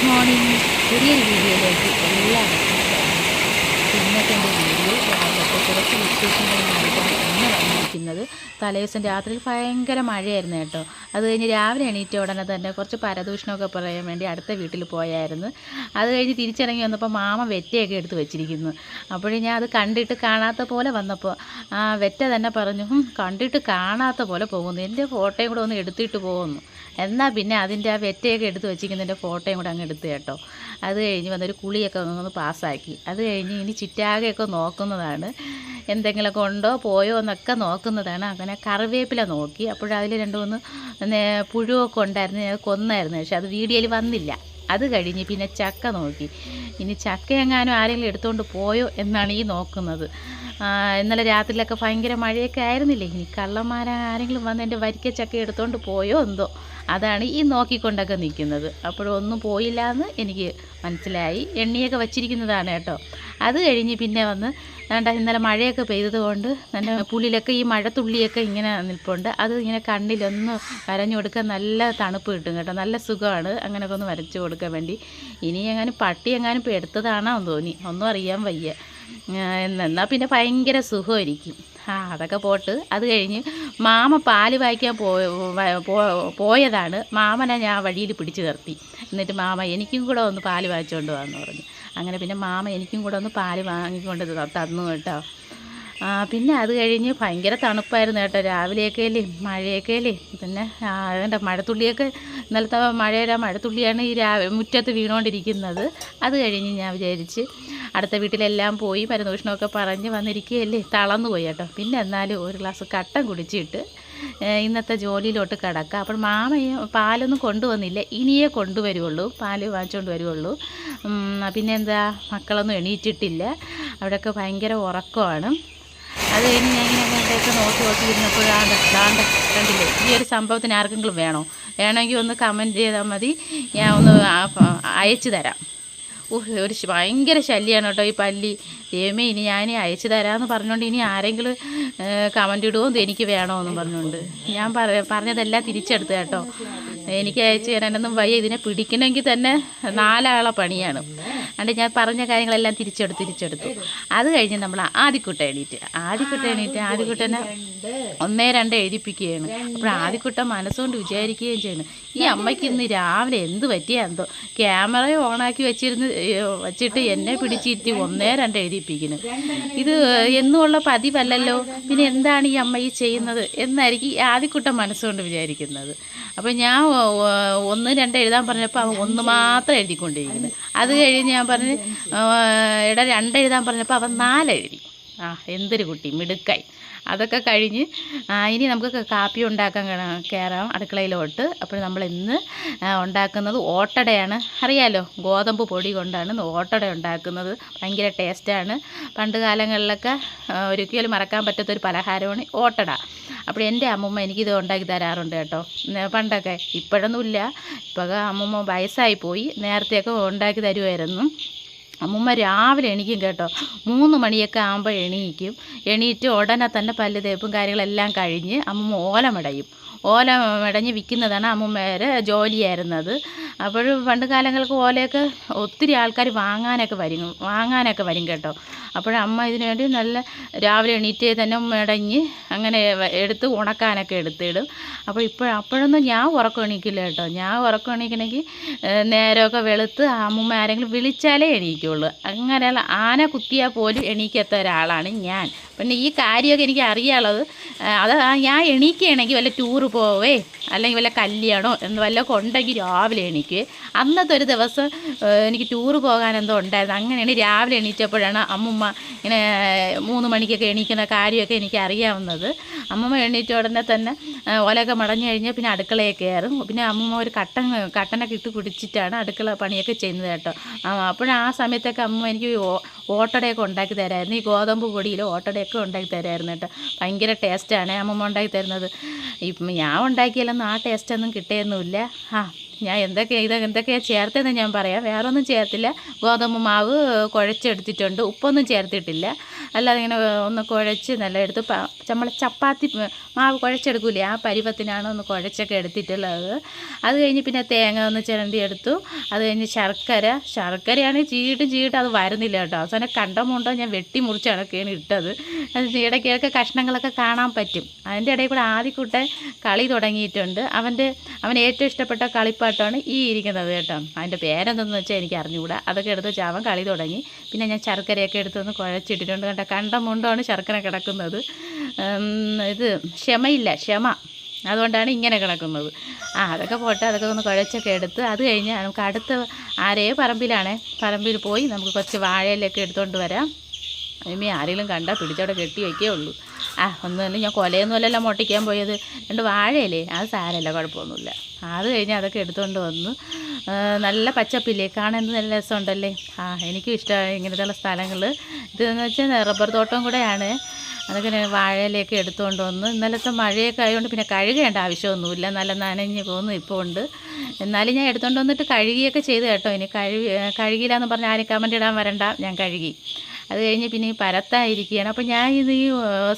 Good morning പുതിയൊരു വീഡിയോയിലേക്ക് എല്ലാവർക്കും ഇന്നത്തെ എന്റെ വീഡിയോ രാവിലത്തെ കുറച്ച് വിശേഷങ്ങളുമായിട്ടാണ് ഇന്ന് വന്നിരിക്കുന്നത് തലേദിവസം രാത്രിയിൽ ഭയങ്കര മഴയായിരുന്നു കേട്ടോ. അത് കഴിഞ്ഞ് രാവിലെ എണീറ്റ ഉടനെ തന്നെ കുറച്ച് പരദൂഷണമൊക്കെ പറയാൻ വേണ്ടി അടുത്ത വീട്ടിൽ പോയായിരുന്നു. അത് കഴിഞ്ഞ് തിരിച്ചിറങ്ങി വന്നപ്പോൾ മാമ വെറ്റയൊക്കെ എടുത്ത് വെച്ചിരിക്കുന്നു. അപ്പോഴേ ഞാൻ അത് കണ്ടിട്ട് കാണാത്ത പോലെ വന്നപ്പോൾ ആ വെറ്റ തന്നെ പറഞ്ഞു കണ്ടിട്ട് കാണാത്ത പോലെ പോകുന്നു. എന്റെ ഫോട്ടോയും കൂടെ ഒന്ന് എടുത്തിട്ട് പോകുന്നു. എന്നാൽ പിന്നെ അതിന്റെ ആ വെറ്റയൊക്കെ എടുത്ത് വെച്ചിരിക്കുന്നതിന്റെ ഫോട്ടോയും കൂടെ അങ്ങ് എടുത്ത് കേട്ടോ. അത് കഴിഞ്ഞ് വന്നൊരു കുളിയൊക്കെ ഒന്ന് പാസ്സാക്കി. അത് കഴിഞ്ഞ് ഇനി ചിറ്റാകെയൊക്കെ നോക്കുന്നതാണ്. എന്തെങ്കിലുമൊക്കെ ഉണ്ടോ പോയോ എന്നൊക്കെ നോക്കുന്നതാണ്. അങ്ങനെ കറിവേപ്പില നോക്കി. അപ്പോഴതിൽ രണ്ട് മൂന്ന് പുഴുവൊക്കെ ഉണ്ടായിരുന്നു. ഞാൻ കൊന്നായിരുന്നു. പക്ഷെ അത് വീഡിയോയിൽ വന്നില്ല. അത് കഴിഞ്ഞ് പിന്നെ ചക്ക നോക്കി. ഇനി ചക്ക എങ്ങാനും ആരെങ്കിലും എടുത്തുകൊണ്ട് പോയോ എന്നാണ് ഈ നോക്കുന്നത്. ഇന്നലെ രാത്രിയിലൊക്കെ ഭയങ്കര മഴയൊക്കെ ആയിരുന്നില്ലേ? ഇനി കള്ളന്മാരെ ആരെങ്കിലും വന്ന് എന്റെ വരിക്ക ചക്ക എടുത്തുകൊണ്ട് പോയോ എന്തോ. അതാണ് ഈ നോക്കിക്കൊണ്ടൊക്കെ നിൽക്കുന്നത്. അപ്പോഴൊന്നും പോയില്ല എന്ന് എനിക്ക് മനസ്സിലായി. എണ്ണിയൊക്കെ വച്ചിരിക്കുന്നതാണ് കേട്ടോ. അത് കഴിഞ്ഞ് പിന്നെ വന്ന് വേണ്ട ഇന്നലെ മഴയൊക്കെ പെയ്തത് കൊണ്ട് എന്റെ പുള്ളിലൊക്കെ ഈ മഴത്തുള്ളിയൊക്കെ ഇങ്ങനെ നിൽപ്പുണ്ട്. അത് ഇങ്ങനെ കണ്ണിലൊന്ന് വരഞ്ഞു കൊടുക്കാൻ നല്ല തണുപ്പ് കിട്ടും കേട്ടോ. നല്ല സുഖമാണ് അങ്ങനെയൊക്കെ ഒന്ന് വരച്ചു കൊടുക്കാൻ വേണ്ടി. ഇനി എങ്ങാനും പട്ടി എങ്ങാനും എടുത്തതാണോ എന്ന് തോന്നി. ഒന്നും അറിയാൻ വയ്യ. എന്നാൽ പിന്നെ ഭയങ്കര സുഖമായിരിക്കും. ആ അതൊക്കെ പോട്ട്. അത് കഴിഞ്ഞ് മാമ പാൽ വായിക്കാൻ പോയതാണ്. മാമനെ ഞാൻ വഴിയിൽ പിടിച്ചു നിർത്തി. എന്നിട്ട് മാമ എനിക്കും കൂടെ ഒന്ന് പാൽ വായിച്ചുകൊണ്ട് വന്നു പറഞ്ഞു. അങ്ങനെ പിന്നെ മാമ എനിക്കും കൂടെ ഒന്ന് പാൽ വാങ്ങിക്കൊണ്ട് തന്നു കേട്ടോ. പിന്നെ അത് കഴിഞ്ഞ് ഭയങ്കര തണുപ്പായിരുന്നു കേട്ടോ. രാവിലെയൊക്കെ അല്ലേ? മഴയൊക്കെ അല്ലേ? പിന്നെ അതിന്റെ മഴത്തുള്ളിയൊക്കെ ഇന്നലത്തെ മഴയുടെ മഴത്തുള്ളിയാണ് ഈ രാവിലെ മുറ്റത്ത് വീണുകൊണ്ടിരിക്കുന്നത് അത് കഴിഞ്ഞ് ഞാൻ വിചാരിച്ച് അടുത്ത വീട്ടിലെല്ലാം പോയി പരദൂഷണമൊക്കെ പറഞ്ഞ് വന്നിരിക്കുകയല്ലേ? തളർന്നു പോയി കേട്ടോ. പിന്നെ എന്നാലും ഒരു ഗ്ലാസ് കട്ടൻ കുടിച്ചിട്ട് ഇന്നത്തെ ജോലിയിലോട്ട് കിടക്കാം അപ്പോൾ മാമ പാലൊന്നും കൊണ്ടുവന്നില്ല. ഇനിയേ കൊണ്ടുവരുള്ളൂ. പാൽ വാങ്ങിച്ചുകൊണ്ട് വരുള്ളൂ. പിന്നെ എന്താ? മക്കളൊന്നും എണീറ്റിട്ടില്ല. അവിടെയൊക്കെ ഭയങ്കര ഉറക്കമാണ്. അത് കഴിഞ്ഞ് ഞാൻ ഇങ്ങനെ അങ്ങോട്ടേക്ക് നോക്കി നോക്കി ഇരുന്നപ്പോഴാണ് ദാണ്ട കണ്ടില്ലേ? ഈ ഒരു സംഭവത്തിന് ആർക്കെങ്കിലും വേണോ? വേണമെങ്കിൽ ഒന്ന് കമന്റ് ചെയ്താൽ മതി. ഞാൻ ഒന്ന് അയച്ചു തരാം. ഒരു ഭയങ്കര ശല്യമാണ് കേട്ടോ ഈ പല്ലി. ദൈവമേ ഇനി ഞാൻ അയച്ചു തരാമെന്ന് പറഞ്ഞുകൊണ്ട് ഇനി ആരെങ്കിലും കമന്റ് ഇടുമോ എന്ന് എനിക്ക് വേണമെന്നും പറഞ്ഞുകൊണ്ട് ഞാൻ പറഞ്ഞതെല്ലാം തിരിച്ചെടുത്ത് കേട്ടോ. എനിക്ക് അയച്ചു തരാനൊന്നും വയ്യ. ഇതിനെ പിടിക്കണമെങ്കിൽ തന്നെ നാലാളെ പണിയാണ്. അതുകൊണ്ട് ഞാൻ പറഞ്ഞ കാര്യങ്ങളെല്ലാം തിരിച്ചെടുത്ത് തിരിച്ചെടുത്തു. അത് കഴിഞ്ഞ് നമ്മൾ ആദ്യക്കുട്ട എണീറ്റ്. ആദ്യക്കുട്ട എണീറ്റ്. ആദ്യക്കുട്ടനെ ഒന്നേ രണ്ട് എഴുതിപ്പിക്കുകയാണ്. അപ്പോൾ ആദ്യക്കുട്ട മനസ്സുകൊണ്ട് വിചാരിക്കുകയും ചെയ്യുന്നു ഈ അമ്മയ്ക്ക് ഇന്ന് രാവിലെ എന്ത് പറ്റിയാ എന്തോ. ക്യാമറ ഓണാക്കി വെച്ചിരുന്ന് വെച്ചിട്ട് എന്നെ പിടിച്ചിരുത്തി ഒന്നേ രണ്ട് എഴുതിപ്പിക്കുന്നു. ഇത് എന്നുമുള്ള പതിവല്ലല്ലോ. പിന്നെ എന്താണ് ഈ അമ്മ ഈ ചെയ്യുന്നത്? എന്നായിരിക്കും ആദ്യക്കുട്ട മനസ്സുകൊണ്ട് വിചാരിക്കുന്നത്. അപ്പോൾ ഞാൻ ഒന്ന് രണ്ട് എഴുതാൻ പറഞ്ഞപ്പോൾ അവൻ ഒന്ന് മാത്രം എഴുതിക്കൊണ്ടിരിക്കുന്നത് അത് കഴിഞ്ഞ് ഞാൻ പറഞ്ഞ് ഇട രണ്ട് എഴുതാൻ പറഞ്ഞപ്പോൾ അവൻ നാലെഴുതി ആ എന്തൊരു കുട്ടി മിടുക്കായി. അതൊക്കെ കഴിഞ്ഞ് ഇനി നമുക്ക് കാപ്പി ഉണ്ടാക്കാൻ കയറാം അടുക്കളയിലോട്ട്. അപ്പോൾ നമ്മൾ ഇന്ന് ഉണ്ടാക്കുന്നത് ഓട്ടടയാണ്. അറിയാലോ ഗോതമ്പ് പൊടി കൊണ്ടാണ് ഓട്ടട ഉണ്ടാക്കുന്നത്. ഭയങ്കര ടേസ്റ്റാണ്. പണ്ട് കാലങ്ങളിലൊക്കെ ഒരിക്കലും മറക്കാൻ പറ്റാത്തൊരു പലഹാരമാണ് ഓട്ടട. അപ്പോൾ എന്റെ അമ്മമ്മ എനിക്കിത് ഉണ്ടാക്കി തരാറുണ്ട് കേട്ടോ. പണ്ടൊക്കെ. ഇപ്പോഴൊന്നുമില്ല. ഇപ്പോൾ അമ്മമ്മ വയസ്സായി പോയി. നേരത്തെയൊക്കെ ഉണ്ടാക്കി തരുമായിരുന്നു അമ്മൂമ്മ രാവിലെ എണീക്കും കേട്ടോ. മൂന്ന് മണിയൊക്കെ ആകുമ്പോൾ എണീക്കും. എണീറ്റ് ഉടനെ തന്നെ പല്ല് തേപ്പും കാര്യങ്ങളെല്ലാം കഴിഞ്ഞ് അമ്മുമ്മ ഓലമിടയും. ഓല മെടഞ്ഞ് വിൽക്കുന്നതാണ് അമ്മൂമ്മേരെ ജോലിയായിരുന്നത്. അപ്പോൾ പണ്ട് കാലങ്ങൾക്ക് ഓലയൊക്കെ ഒത്തിരി ആൾക്കാർ വാങ്ങാനൊക്കെ വരും വാങ്ങാനൊക്കെ വരും കേട്ടോ. അപ്പോഴമ്മ ഇതിനു വേണ്ടി നല്ല രാവിലെ എണീറ്റേ തന്നെ മെടഞ്ഞ് അങ്ങനെ എടുത്ത് ഉണക്കാനൊക്കെ എടുത്തിടും. അപ്പോൾ ഇപ്പോൾ അപ്പോഴൊന്നും ഞാൻ ഉറക്കം എണീക്കില്ല കേട്ടോ. ഞാൻ ഉറക്കം എണീക്കണമെങ്കിൽ നേരമൊക്കെ വെളുത്ത് അമ്മൂമ്മ ആരെങ്കിലും വിളിച്ചാലേ എണീക്കുള്ളൂ. അങ്ങനെയുള്ള ആന കുത്തിയാൽ പോലും എണീക്കാത്ത ഒരാളാണ് ഞാൻ. പിന്നെ ഈ കാര്യമൊക്കെ എനിക്ക് അറിയാനുള്ളത് അത് ഞാൻ എണീക്കുകയാണെങ്കിൽ വല്ല ടൂറ് പോവേ അല്ലെങ്കിൽ വല്ല കല്യാണോ എന്ന് വല്ല ഉണ്ടെങ്കിൽ രാവിലെ എണീക്കുവേ അന്നത്തെ ഒരു ദിവസം എനിക്ക് ടൂറ് പോകാൻ എന്തോ ഉണ്ടായിരുന്നു. അങ്ങനെയാണ് രാവിലെ എണീറ്റപ്പോഴാണ് അമ്മുമ്മ ഇങ്ങനെ മൂന്ന് മണിക്കൊക്കെ എണീക്കുന്ന കാര്യമൊക്കെ എനിക്ക് അറിയാവുന്നത്. അമ്മമ്മ എണീറ്റ ഉടനെ തന്നെ ഓലയൊക്കെ മടഞ്ഞു കഴിഞ്ഞാൽ പിന്നെ അടുക്കളയെ കയറും. പിന്നെ അമ്മമ്മ ഒരു കട്ടൻ കട്ടനൊക്കെ ഇട്ട് കുടിച്ചിട്ടാണ് അടുക്കള പണിയൊക്കെ ചെയ്യുന്നത് കേട്ടോ. അപ്പോഴാ ആ സമയത്തൊക്കെ അമ്മ എനിക്ക് ഓട്ടടയൊക്കെ ഉണ്ടാക്കി തരായിരുന്നു. ഈ ഗോതമ്പ് പൊടിയിൽ ഓട്ടടയൊക്കെ ഉണ്ടാക്കി തരായിരുന്നു കേട്ടോ. ഭയങ്കര ടേസ്റ്റാണ് അമ്മമ്മ ഉണ്ടാക്കി തരുന്നത്. ഇപ്പം ഞാൻ ഉണ്ടാക്കിയാലൊന്നും ആ ടേസ്റ്റൊന്നും കിട്ടിയൊന്നുമില്ല. ആ ഞാൻ എന്തൊക്കെയാണ് ഇത് എന്തൊക്കെയാണ് ചേർത്തതെന്ന് ഞാൻ പറയാം. വേറെ ഒന്നും ചേർത്തില്ല. ഗോതമ്പ് മാവ് കുഴച്ചെടുത്തിട്ടുണ്ട്. ഉപ്പൊന്നും ചേർത്തിട്ടില്ല. അല്ലാതെ ഇങ്ങനെ ഒന്ന് കുഴച്ച് നല്ല എടുത്ത് നമ്മൾ ചപ്പാത്തി മാവ് കുഴച്ചെടുക്കൂലേ ആ പരുവത്തിനാണ് ഒന്ന് കുഴച്ചൊക്കെ എടുത്തിട്ടുള്ളത്. അത് കഴിഞ്ഞ് പിന്നെ തേങ്ങ ഒന്ന് ചിരണ്ടി എടുത്തു. അത് കഴിഞ്ഞ് ശർക്കര ശർക്കരയാണ് ചീട്ട് ചീട്ട് അത് വരുന്നില്ല കേട്ടോ. അവസാനം കണ്ടമുണ്ടോ ഞാൻ വെട്ടി മുറിച്ചടക്കുകയാണ് ഇട്ടത്. ഇടയ്ക്കിടയ്ക്ക് കഷ്ണങ്ങളൊക്കെ കാണാൻ പറ്റും. അതിന്റെ ഇടയിൽ കൂടെ ആദ്യക്കൂട്ടെ കളി തുടങ്ങിയിട്ടുണ്ട്. അവന്റെ അവൻ ഏറ്റവും ഇഷ്ടപ്പെട്ട കളിപ്പാട്ടാണ് ഈ ഇരിക്കുന്നത് കേട്ടോ. അതിന്റെ പേരെന്തെന്ന് വെച്ചാൽ എനിക്ക് അറിഞ്ഞുകൂടാ. അതൊക്കെ എടുത്ത് ചാവൻ കളി തുടങ്ങി. പിന്നെ ഞാൻ ശർക്കരയൊക്കെ എടുത്തൊന്ന് കുഴച്ചിട്ടിട്ടുണ്ട്. കേട്ടോ കണ്ട മുണ്ടാണ് ശർക്കര കിടക്കുന്നത്. ഇത് ക്ഷമയില്ല ക്ഷമ. അതുകൊണ്ടാണ് ഇങ്ങനെ കിടക്കുന്നത്. ആ അതൊക്കെ പോട്ടെ. അതൊക്കെ ഒന്ന് കുഴച്ചൊക്കെ എടുത്ത് അത് കഴിഞ്ഞ് നമുക്ക് അടുത്ത ആരേ പറമ്പിലാണേ. പറമ്പിൽ പോയി നമുക്ക് കുറച്ച് വാഴയിലൊക്കെ എടുത്തുകൊണ്ട് വരാം. ഇനി ആരെങ്കിലും കണ്ടാൽ പിടിച്ചവിടെ കെട്ടി വയ്ക്കേ ഉള്ളൂ. ആ ഒന്നുമില്ല ഞാൻ കൊലയൊന്നുമല്ലല്ലോ മുട്ടിക്കാൻ പോയത്. രണ്ട് വാഴയല്ലേ? അത് സാരമല്ല. കുഴപ്പമൊന്നുമില്ല. അത് കഴിഞ്ഞ് അതൊക്കെ എടുത്തുകൊണ്ട് വന്നു. നല്ല പച്ചപ്പില്ലേ? കാണാൻ നല്ല രസമുണ്ടല്ലേ? ആ എനിക്കും ഇഷ്ടമാണ് ഇങ്ങനത്തെയുള്ള സ്ഥലങ്ങൾ ഇതെന്ന് വെച്ചാൽ റബ്ബർ തോട്ടം കൂടെയാണ്. അതൊക്കെ വാഴയിലേക്ക് എടുത്തുകൊണ്ട് വന്ന്. ഇന്നലത്തെ മഴയൊക്കെ ആയതുകൊണ്ട് പിന്നെ കഴുകേണ്ട ആവശ്യമൊന്നുമില്ല. നല്ല നനഞ്ഞ് പോകുന്നു ഇപ്പോൾ ഉണ്ട്. എന്നാലും ഞാൻ എടുത്തുകൊണ്ട് വന്നിട്ട് കഴുകിയൊക്കെ ചെയ്ത് കേട്ടോ. ഇനി കഴുകി കഴുകിയില്ല എന്ന് പറഞ്ഞാൽ ആരും കമന്റ് ഇടാൻ വരണ്ട. ഞാൻ കഴുകി. അത് കഴിഞ്ഞ് പിന്നെ ഈ പരത്തായിരിക്കുകയാണ്. അപ്പോൾ ഞാൻ ഇത് ഈ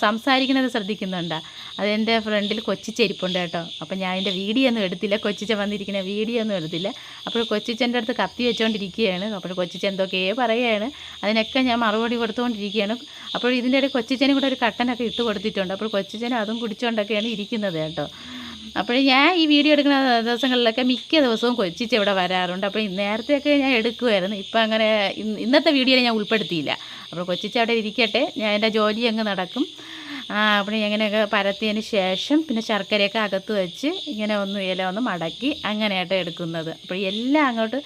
സംസാരിക്കുന്നത് ശ്രദ്ധിക്കുന്നുണ്ടോ. അതെന്റെ ഫ്രണ്ടിൽ കൊച്ചിച്ചെരിപ്പുണ്ട് കേട്ടോ. അപ്പോൾ ഞാൻ അതിന്റെ വീഡിയോ ഒന്നും എടുത്തില്ല. കൊച്ചിച്ച വന്നിരിക്കുന്ന വീഡിയോ ഒന്നും എടുത്തില്ല. അപ്പോൾ കൊച്ചിച്ചന്റെ അടുത്ത് കത്തി വെച്ചുകൊണ്ടിരിക്കുകയാണ് അപ്പോൾ കൊച്ചിച്ച എന്തൊക്കെയോ പറയുകയാണ്. അതിനൊക്കെ ഞാൻ മറുപടി കൊടുത്തുകൊണ്ടിരിക്കുകയാണ് അപ്പോൾ ഇതിന്റെ ഇടയിൽ കൊച്ചിച്ചനും കൂടെ ഒരു കട്ടനൊക്കെ ഇട്ട് കൊടുത്തിട്ടുണ്ട്. അപ്പോൾ കൊച്ചിച്ചനും അതും കുടിച്ചുകൊണ്ടൊക്കെയാണ് ഇരിക്കുന്നത് കേട്ടോ. അപ്പോൾ ഞാൻ ഈ വീഡിയോ എടുക്കുന്ന ദിവസങ്ങളിലൊക്കെ മിക്ക ദിവസവും കൊച്ചിച്ച് ഇവിടെ വരാറുണ്ട്. അപ്പോൾ നേരത്തെയൊക്കെ ഞാൻ എടുക്കുമായിരുന്നു ഇപ്പം അങ്ങനെ ഇന്നത്തെ വീഡിയോയിൽ ഞാൻ ഉൾപ്പെടുത്തിയില്ല. അപ്പോൾ കൊച്ചിച്ച് അവിടെ ഇരിക്കട്ടെ. ഞാൻ എന്റെ ജോലി അങ്ങ് നടക്കും. അപ്പം അപ്പോൾ ഇങ്ങനെയൊക്കെ പരത്തിയതിന് ശേഷം പിന്നെ ശർക്കരയൊക്കെ അകത്ത് വെച്ച് ഇങ്ങനെ ഒന്ന് ഇല ഒന്ന് മടക്കി അങ്ങനെയായിട്ട് എടുക്കുന്നത്. അപ്പോൾ എല്ലാം അങ്ങോട്ട്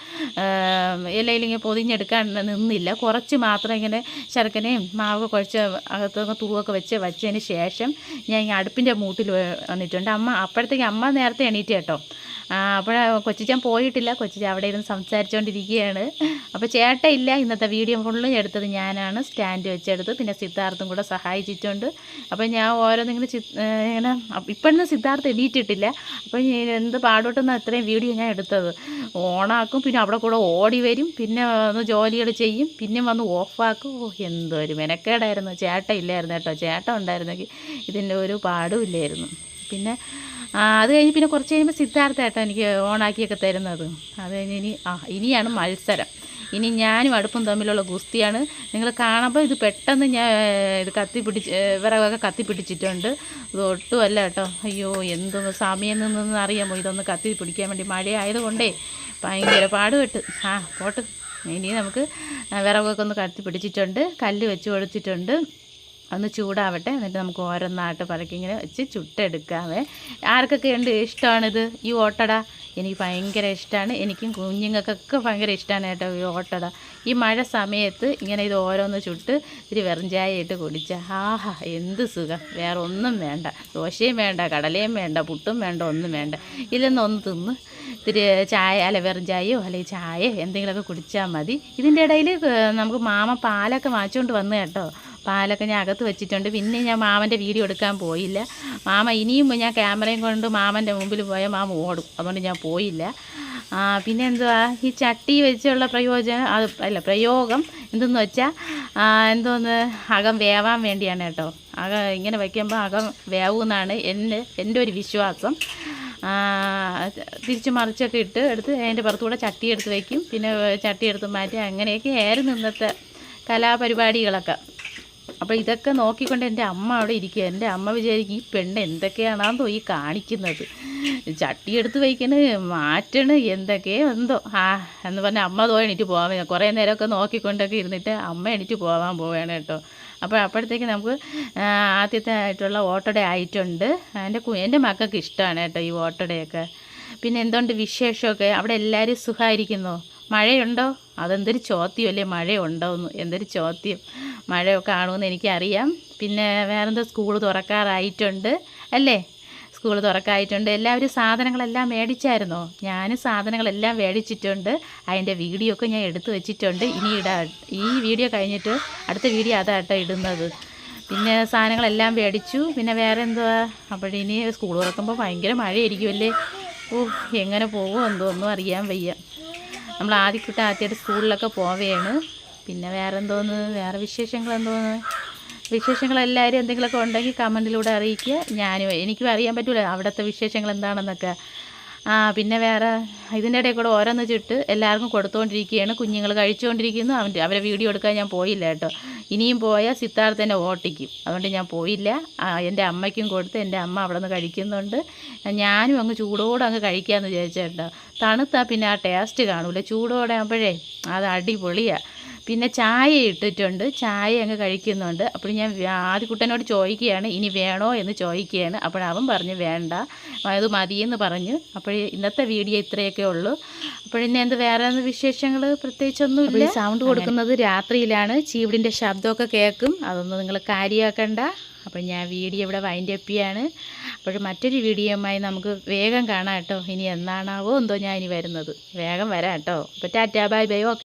ഇലയിൽ ഇങ്ങനെ പൊതിഞ്ഞെടുക്കാൻ നിന്നില്ല. കുറച്ച് മാത്രം ഇങ്ങനെ ശർക്കരയും മാവൊക്കെ കുഴച്ച് അകത്തൊക്കെ തൂവൊക്കെ വെച്ച് വെച്ചതിന് ശേഷം ഞാൻ അടുപ്പിന്റെ മൂട്ടിൽ വന്നിട്ടുണ്ട്. അമ്മ അപ്പോഴത്തേക്ക് അമ്മ നേരത്തെ എണീറ്റ് കേട്ടോ. അപ്പോൾ കൊച്ചിച്ചാൻ പോയിട്ടില്ല. കൊച്ചിച്ചാൻ അവിടെ ഇരുന്ന് സംസാരിച്ചുകൊണ്ടിരിക്കുകയാണ് അപ്പോൾ ചേട്ടയില്ല ഇന്നത്തെ വീഡിയോ ഫുള്ളും എടുത്തത് ഞാനാണ്. സ്റ്റാൻഡ് വെച്ചെടുത്ത്. പിന്നെ സിദ്ധാർത്ഥും കൂടെ സഹായിച്ചിട്ടുണ്ട്. അപ്പോൾ ഞാൻ ഓരോന്നിങ്ങനെ ഇങ്ങനെ ഇപ്പോഴൊന്നും സിദ്ധാർത്ഥം എണീറ്റിട്ടില്ല. അപ്പോൾ ഞാൻ എന്ത് പാടോട്ടെന്ന് അത്രയും വീഡിയോ ഞാൻ എടുത്തത്? ഓണാക്കും. പിന്നെ അവിടെ കൂടെ ഓടി വരും. പിന്നെ വന്ന് ജോലികൾ ചെയ്യും. പിന്നെ വന്ന് ഓഫാക്കും. ഓ എന്തൊരു മെനക്കേടായിരുന്നു. ചേട്ട ഇല്ലായിരുന്നു കേട്ടോ. ചേട്ട ഉണ്ടായിരുന്നെങ്കിൽ ഇതിന്റെ ഒരു പാടും ഇല്ലായിരുന്നു. പിന്നെ അത് കഴിഞ്ഞ് പിന്നെ കുറച്ച് കഴിയുമ്പോൾ സിദ്ധാർത്ഥ ഏട്ടാ എനിക്ക് ഓണാക്കിയൊക്കെ തരുന്നത്. അത് കഴിഞ്ഞ് ഇനി ആ ഇനിയാണ് മത്സരം. ഇനി ഞാനും അടുപ്പും തമ്മിലുള്ള ഗുസ്തിയാണ്. നിങ്ങൾ കാണുമ്പോൾ ഇത് പെട്ടെന്ന് ഞാൻ ഇത് കത്തി പിടിച്ച് ഏഹ്, വിറകൊക്കെ കത്തി പിടിച്ചിട്ടുണ്ട്. ഇത് ഒട്ടുമല്ല കേട്ടോ. അയ്യോ എന്തൊന്ന് സമയം നിന്നൊന്നും അറിയാമോ? ഇതൊന്ന് കത്തി പിടിക്കാൻ വേണ്ടി മഴ ആയതുകൊണ്ടേ ഭയങ്കര പാടുപെട്ട്. ആ പോട്ട്. ഇനി നമുക്ക് വിറകൊക്കെ ഒന്ന് കത്തി പിടിച്ചിട്ടുണ്ട്. കല്ല് വെച്ച് കൊടുത്തിട്ടുണ്ട് ഒന്ന് ചൂടാവട്ടെ. എന്നിട്ട് നമുക്ക് ഓരോന്നായിട്ട് പറക്കി ഇങ്ങനെ വെച്ച് ചുട്ടെടുക്കാവേ. ആർക്കൊക്കെ ഉണ്ട് ഇഷ്ടമാണിത് ഈ ഓട്ടട എനിക്ക് ഭയങ്കര ഇഷ്ടമാണ് എനിക്കും കുഞ്ഞുങ്ങൾക്കൊക്കെ ഭയങ്കര ഇഷ്ടമാണ് കേട്ടോ ഈ ഓട്ടട. ഈ മഴ സമയത്ത് ഇങ്ങനെ ഇത് ഓരോന്ന് ചുട്ട് ഇത്തിരി വെറും കുടിച്ച. ആഹാ എന്ത് സുഖം. വേറെ ഒന്നും വേണ്ട. ദോശയും വേണ്ട കടലയും വേണ്ട പുട്ടും വേണ്ട ഒന്നും വേണ്ട. ഇതിലൊന്ന് ഒന്ന് തിന്ന്. ഇത്തിരി ചായ അല്ല വെറും ചായയോ അല്ലെങ്കിൽ ചായയോ എന്തെങ്കിലുമൊക്കെ കുടിച്ചാൽ മതി. ഇതിന്റെ ഇടയിൽ നമുക്ക് മാമ പാലൊക്കെ വാങ്ങിച്ചുകൊണ്ട് വന്നു കേട്ടോ. പാലൊക്കെ ഞാൻ അകത്ത് വെച്ചിട്ടുണ്ട്. പിന്നെ ഞാൻ മാമന്റെ വീഡിയോ എടുക്കാൻ പോയില്ല. മാമ ഇനിയും ഞാൻ ക്യാമറയും കൊണ്ട് മാമന്റെ മുമ്പിൽ പോയാൽ മാമ ഓടും. അതുകൊണ്ട് ഞാൻ പോയില്ല. പിന്നെ എന്തുവാ? ഈ ചട്ടി വെച്ചുള്ള പ്രയോജനം അത് അല്ല പ്രയോഗം എന്തെന്ന് വെച്ചാൽ എന്തോന്ന്? അകം വേവാൻ വേണ്ടിയാണ് കേട്ടോ. അകം ഇങ്ങനെ വയ്ക്കുമ്പോൾ അകം വേവുമെന്നാണ് എന്റെ എന്റെ ഒരു വിശ്വാസം. തിരിച്ച് മറിച്ചൊക്കെ ഇട്ട് എടുത്ത് അതിന്റെ പുറത്തുകൂടെ ചട്ടി എടുത്ത് വയ്ക്കും പിന്നെ ചട്ടി എടുത്ത് മാറ്റി അങ്ങനെയൊക്കെ ആയിരുന്നു ഇന്നത്തെ കലാപരിപാടികളൊക്കെ. അപ്പോൾ ഇതൊക്കെ നോക്കിക്കൊണ്ട് എന്റെ അമ്മ അവിടെ ഇരിക്കുക. എന്റെ അമ്മ വിചാരിക്കും ഈ പെണ്ണ് എന്തൊക്കെയാണെന്നോ ഈ കാണിക്കുന്നത്. ചട്ടി എടുത്ത് വയ്ക്കണ് മാറ്റണ് എന്തൊക്കെ എന്തോ. ആ എന്ന് പറഞ്ഞാൽ അമ്മ തോ എണീറ്റ് പോകാൻ കുറേ നേരമൊക്കെ നോക്കിക്കൊണ്ടൊക്കെ ഇരുന്നിട്ട് അമ്മ എണീറ്റ് പോകാൻ പോവുകയാണ് കേട്ടോ. അപ്പോൾ അപ്പോഴത്തേക്ക് നമുക്ക് ആദ്യത്തെ ആയിട്ടുള്ള ഓട്ടോടെ ആയിട്ടുണ്ട്. എന്റെ എന്റെ മക്കൾക്ക് ഇഷ്ടമാണ് കേട്ടോ ഈ ഓട്ടോടെയൊക്കെ. പിന്നെ എന്തുകൊണ്ട് വിശേഷമൊക്കെ? അവിടെ എല്ലാവരും സുഖമായിരിക്കുന്നോ? മഴയുണ്ടോ? അതെന്തൊരു ചോദ്യമല്ലേ? മഴയുണ്ടോ എന്ന് എന്തൊരു ചോദ്യം. മഴയൊക്കെ കാണുമെന്ന് എനിക്കറിയാം. പിന്നെ വേറെന്തോ സ്കൂൾ തുറക്കാറായിട്ടുണ്ട്. അല്ലേ? സ്കൂൾ തുറക്കായിട്ടുണ്ട്. എല്ലാവരും സാധനങ്ങളെല്ലാം മേടിച്ചായിരുന്നോ? ഞാൻ സാധനങ്ങളെല്ലാം മേടിച്ചിട്ടുണ്ട്. അതിന്റെ വീഡിയോ ഒക്കെ ഞാൻ എടുത്തു വെച്ചിട്ടുണ്ട്. ഇനി ഇടാ ഈ വീഡിയോ കഴിഞ്ഞിട്ട് അടുത്ത വീഡിയോ അതാട്ടോ ഇടുന്നത്. പിന്നെ സാധനങ്ങളെല്ലാം മേടിച്ചു. പിന്നെ വേറെ എന്തുവാ ഇനി സ്കൂൾ തുറക്കുമ്പോൾ ഭയങ്കര മഴയായിരിക്കുമല്ലേ ഓ എങ്ങനെ പോകുമോ എന്തോ ഒന്നും അറിയാൻ വയ്യ. നമ്മൾ ആദ്യക്കുട്ട ആദ്യമായിട്ട് സ്കൂളിലൊക്കെ പോവുകയാണ് പിന്നെ വേറെ എന്തോന്ന് വേറെ വിശേഷങ്ങൾ എന്തോന്ന് വിശേഷങ്ങൾ എല്ലാവരും എന്തെങ്കിലുമൊക്കെ ഉണ്ടെങ്കിൽ കമന്റിലൂടെ അറിയിക്കുക ഞാനും എനിക്കും അറിയാൻ പറ്റില്ല അവിടുത്തെ വിശേഷങ്ങൾ എന്താണെന്നൊക്കെ ആ പിന്നെ വേറെ ഇതിന്റെ ഇടയിൽ കൂടെ ഓരോന്ന് ചുട്ട് എല്ലാവർക്കും കൊടുത്തുകൊണ്ടിരിക്കുകയാണ് കുഞ്ഞുങ്ങൾ കഴിച്ചുകൊണ്ടിരിക്കുന്നു. അവന്റെ അവരെ വീഡിയോ എടുക്കാൻ ഞാൻ പോയില്ല കേട്ടോ. ഇനിയും പോയാൽ സിദ്ധാർത്ഥനെ ഓട്ടിക്കും. അതുകൊണ്ട് ഞാൻ പോയില്ല. എന്റെ അമ്മയ്ക്കും കൊടുത്ത് എന്റെ അമ്മ അവിടെ നിന്ന് കഴിക്കുന്നുണ്ട്. ഞാനും അങ്ങ് ചൂടോടെ അങ്ങ് കഴിക്കാമെന്ന് വിചാരിച്ചേട്ടോ തണുത്താൽ പിന്നെ ആ ടേസ്റ്റ് കാണൂല. ചൂടോടെ ആകുമ്പോഴേ അത് അടിപൊളിയാണ് പിന്നെ ചായ ഇട്ടിട്ടുണ്ട്. ചായ അങ്ങ് കഴിക്കുന്നുണ്ട്. അപ്പോൾ ഞാൻ ആദ്യക്കുട്ടനോട് ചോദിക്കുകയാണ് ഇനി വേണോ? എന്ന് ചോദിക്കുകയാണ്. അപ്പോൾ അവൻ പറഞ്ഞു വേണ്ട. അത് മതിയെന്ന് പറഞ്ഞു. അപ്പോൾ ഇന്നത്തെ വീഡിയോ ഇത്രയൊക്കെ ഉള്ളൂ. അപ്പോൾ ഇനി എന്ത് വേറെ വിശേഷങ്ങൾ? പ്രത്യേകിച്ചൊന്നുമില്ല. സൗണ്ട് കൊടുക്കുന്നത് രാത്രിയിലാണ്. ചീവിടിന്റെ ശബ്ദമൊക്കെ കേൾക്കും. അതൊന്നും നിങ്ങൾ കാര്യമാക്കണ്ട. അപ്പോൾ ഞാൻ വീഡിയോ ഇവിടെ വൈൻഡ് അപ്പ് ചെയ്യാണ്. അപ്പോൾ മറ്റൊരു വീഡിയോയുമായി നമുക്ക് വേഗം കാണാം കേട്ടോ. ഇനി എന്നാണാവോ എന്തോ ഞാൻ ഇനി വരുന്നത്. വേഗം വരാം കേട്ടോ. അപ്പോൾ ടാറ്റാ ബൈ ബൈ. ഓക്കെ.